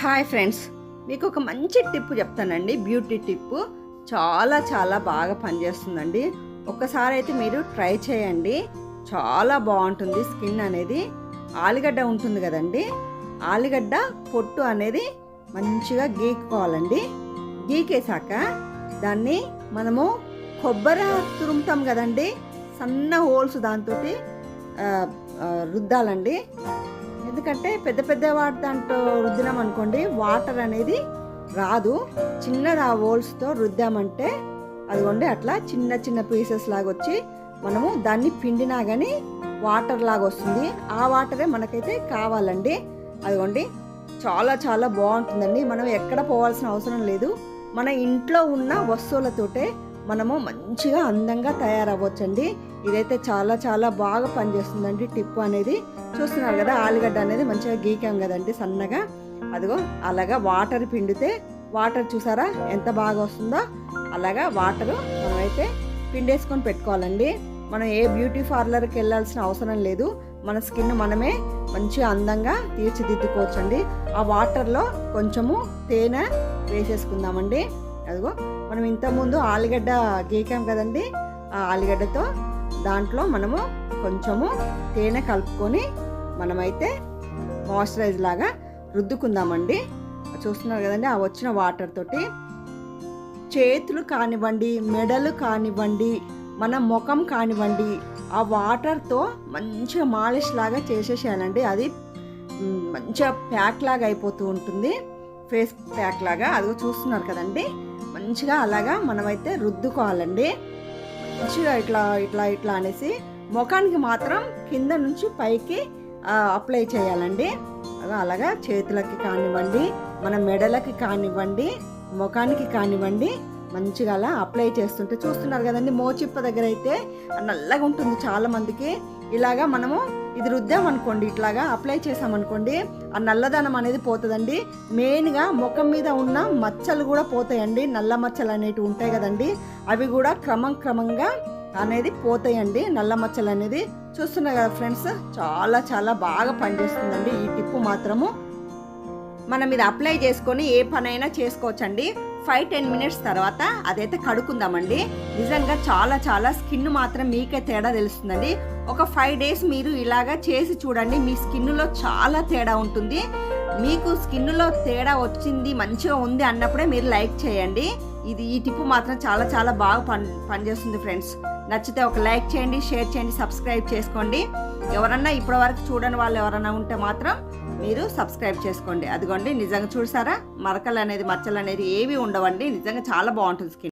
Hi friends మీకు ఒక మంచి టిప్ చెప్తానండి. బ్యూటీ టిప్ చాలా చాలా బాగా పనిచేస్తుందండి. ఒక్కసారి అయితే మీరు ట్రై చేయండి. చాలా బాగుంటుంది స్కిన్ అనేది. ఆలుగడ్డ ఉంటుంది కదండి. ఆలుగడ్డ పొట్టు అనేది మంచిగా గీక్కోవాలండి. గీకేసాక దాన్ని మనము కొబ్బరి తురుముతాం కదండి. సన్న హోల్స్ దాంతో రుద్దాలండి. ఎందుకంటే పెద్ద పెద్ద వాటి దాంట్లో రుద్దినాం అనుకోండి వాటర్ అనేది రాదు. చిన్న ఆ హోల్స్తో రుద్దామంటే అదిగోండి అట్లా చిన్న చిన్న పీసెస్ లాగా వచ్చి మనము దాన్ని పిండినా కానీ వాటర్ లాగా వస్తుంది. ఆ వాటరే మనకైతే కావాలండి. అదిగోండి చాలా చాలా బాగుంటుందండి. మనం ఎక్కడ పోవాల్సిన అవసరం లేదు. మన ఇంట్లో ఉన్న వస్తువులతోటే మనము మంచిగా అందంగా తయారవ్వచ్చండి. ఇదైతే చాలా చాలా బాగా పనిచేస్తుందండి టిప్ అనేది. చూస్తున్నారు కదా ఆలుగడ్డ అనేది మంచిగా గీకాం కదండి సన్నగా. అదిగో అలాగా వాటర్ పిండితే వాటర్ చూసారా ఎంత బాగా వస్తుందో? అలాగా వాటరు మనమైతే పిండేసుకొని పెట్టుకోవాలండి. మనం ఏ బ్యూటీ పార్లర్కి వెళ్ళాల్సిన అవసరం లేదు. మన స్కిన్ మనమే మంచిగా అందంగా తీర్చిదిద్దుకోవచ్చండి. ఆ వాటర్లో కొంచెము తేనె వేసేసుకుందామండి. అదిగో మనం ఇంతకుముందు ఆలుగడ్డ గీకాం కదండి ఆ ఆలుగడ్డతో దాంట్లో మనము కొంచెము తేనె కలుపుకొని మనమైతే మాయిశ్చరైజ్ లాగా రుద్దుకుందామండి. చూస్తున్నారు కదండి ఆ వచ్చిన వాటర్ తోటి. చేతులు కానివ్వండి మెడలు కానివ్వండి మన ముఖం కానివ్వండి ఆ వాటర్తో మంచిగా మాలిష్ లాగా చేసేసేయాలండి. అది మంచిగా ప్యాక్ లాగా అయిపోతూ ఉంటుంది. ఫేస్ ప్యాక్ లాగా. అది చూస్తున్నారు కదండి మంచిగా అలాగా మనమైతే రుద్దుకోవాలండి. మంచిగా ఇట్లా ఇట్లా ఇట్లా అనేసి ముఖానికి మాత్రం కింద నుంచి పైకి అప్లై చేయాలండి. అలాగా చేతులకి కానివ్వండి మన మెడలకి కానివ్వండి ముఖానికి కానివ్వండి మంచిగా అలా అప్లై చేస్తుంటే చూస్తున్నారు కదండి మోచిప్ప దగ్గర అయితే నల్లగా ఉంటుంది చాలామందికి. ఇలాగా మనము ఇది రుద్దామనుకోండి ఇట్లాగా అప్లై చేసామనుకోండి ఆ నల్లదనం అనేది పోతుందండి. మెయిన్గా ముఖం మీద ఉన్న మచ్చలు కూడా పోతాయండి. నల్ల మచ్చలు అనేటివి ఉంటాయి కదండి. అవి కూడా క్రమం క్రమంగా అనేది పోతాయండి. నల్ల మచ్చలు అనేది. చూస్తున్నారు కదా ఫ్రెండ్స్ చాలా చాలా బాగా పనిచేస్తుందండి. ఈ టిప్పు మాత్రము. మనం ఇది అప్లై చేసుకొని ఏ పనైనా చేసుకోవచ్చండి. ఫైవ్ టెన్ మినిట్స్ తర్వాత అదైతే కడుక్కుందామండి. నిజంగా చాలా చాలా స్కిన్ మాత్రం మీకే తేడా తెలుస్తుందండి. ఒక ఫైవ్ డేస్ మీరు ఇలాగా చేసి చూడండి మీ స్కిన్లో చాలా తేడా ఉంటుంది. మీకు స్కిన్లో తేడా వచ్చింది మంచిగా ఉంది అన్నప్పుడే మీరు లైక్ చేయండి. ఇది ఈ టిప్పు మాత్రం చాలా చాలా బాగా పని పనిచేస్తుంది ఫ్రెండ్స్. నచ్చితే ఒక లైక్ చేయండి షేర్ చేయండి సబ్స్క్రైబ్ చేసుకోండి. ఎవరన్నా ఇప్పటివరకు చూడని వాళ్ళు ఎవరన్నా ఉంటే మాత్రం మీరు సబ్స్క్రైబ్ చేసుకోండి. అదిగోండి నిజంగా చూసారా? మరకలు అనేది మచ్చలు అనేది ఏవి ఉండవండి. నిజంగా చాలా బాగుంటుంది స్కిన్.